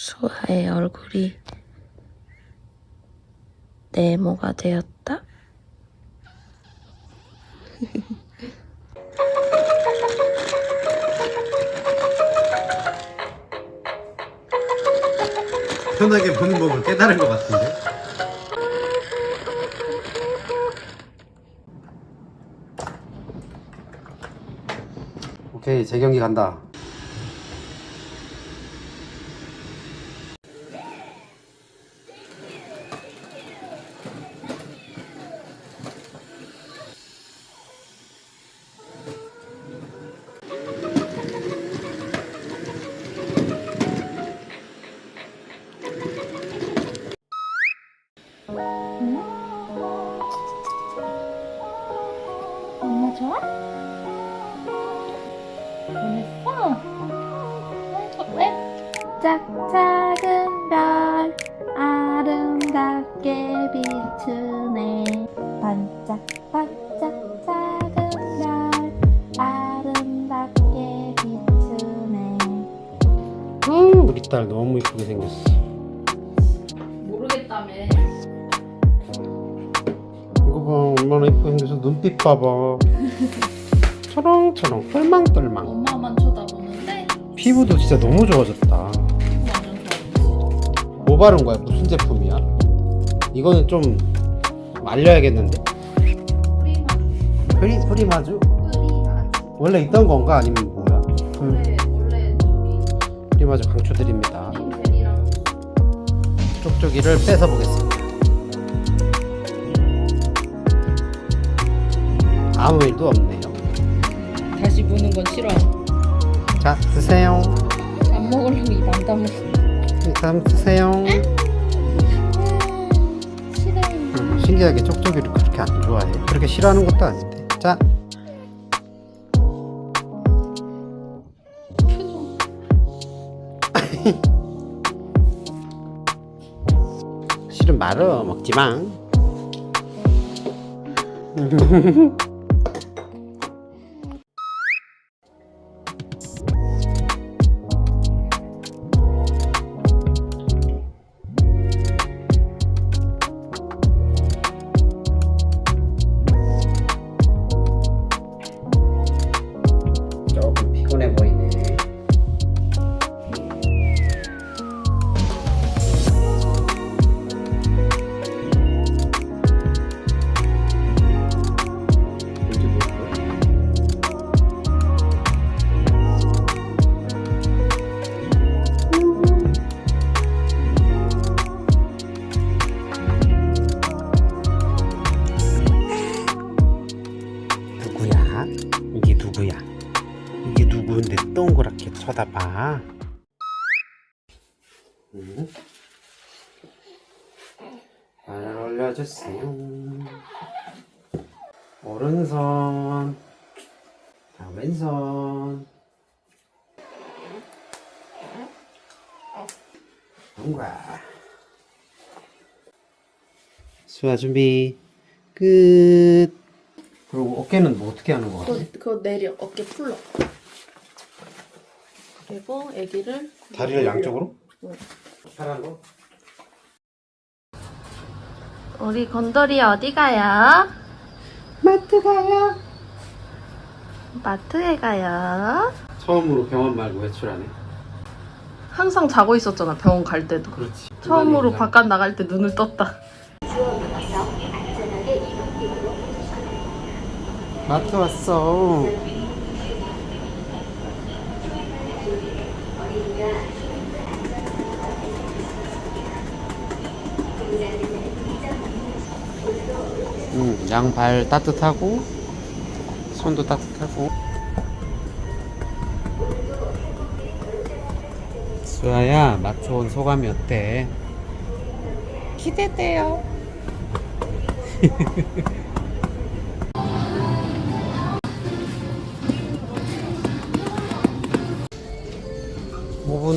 수아의 얼굴이 네모가 되었다. 편하게 보는 법을 깨달은 것 같은데. 오케이 재경기 간다. 좋아? 재밌어? 어때? 짝짝은 별 아름답게 비추네 반짝반짝 작은 별 아름답게 비추네 음, 우리 딸 너무 이쁘게 생겼어. 모르겠다며 이거 봐, 얼마나 이쁘게 생겨서 눈빛 봐봐. 초롱초롱, 똘망똘망. 엄마만 쳐다보는데 피부도 진짜 너무 좋아졌다. 완전 좋아 뭐 바른 거야? 무슨 제품이야? 이거는 좀 말려야겠는데? 프리만 프리, 프리마주? 프리만 원래 있던 건가? 아니면 뭐야? 음, 원래 원래 저기 프리마주 강추드립니다. 쪽쪽이를 뺏어 보겠습니다. 아무 일도 없네요. 다시 무는 건 싫어. 자, 드세요. 안 먹으려면 입안 다물어. 일단 드세요. 싫어 음, 신기하게 쪽쪽이를 그렇게 안 좋아해. 그렇게 싫어하는 것도 아닌데. 자, 표정 싫은 말어 먹지 마. 봐? 응? 잘 올려주세요. 오른손, 자, 왼손. 뭔가. 수아 준비 끝. 그리고 어깨는 뭐 어떻게 하는 거 같아? 그거, 그거 내려 어깨 풀러 그리고 애기를 다리를 양쪽으로? 응. 사랑으로? 우리 건돌이 어디 가요? 마트 가요. 마트에 가요. 처음으로 병원 말고 외출하네. 항상 자고 있었잖아 병원 갈 때도. 그렇지. 처음으로 바깥 나갈 때 눈을 떴다. 마트 왔어. 응, 양발 따뜻하고 손도 따뜻하고. 수아야, 마트 온 소감이 어때? 기대돼요.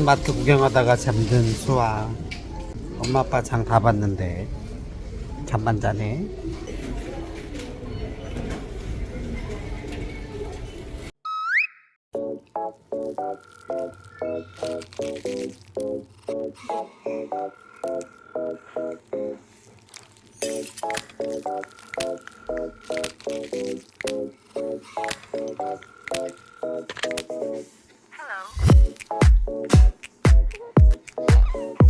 마트 구경하다가 잠든 수아. 엄마 아빠 장 다 봤는데 잠만 자네 Hello.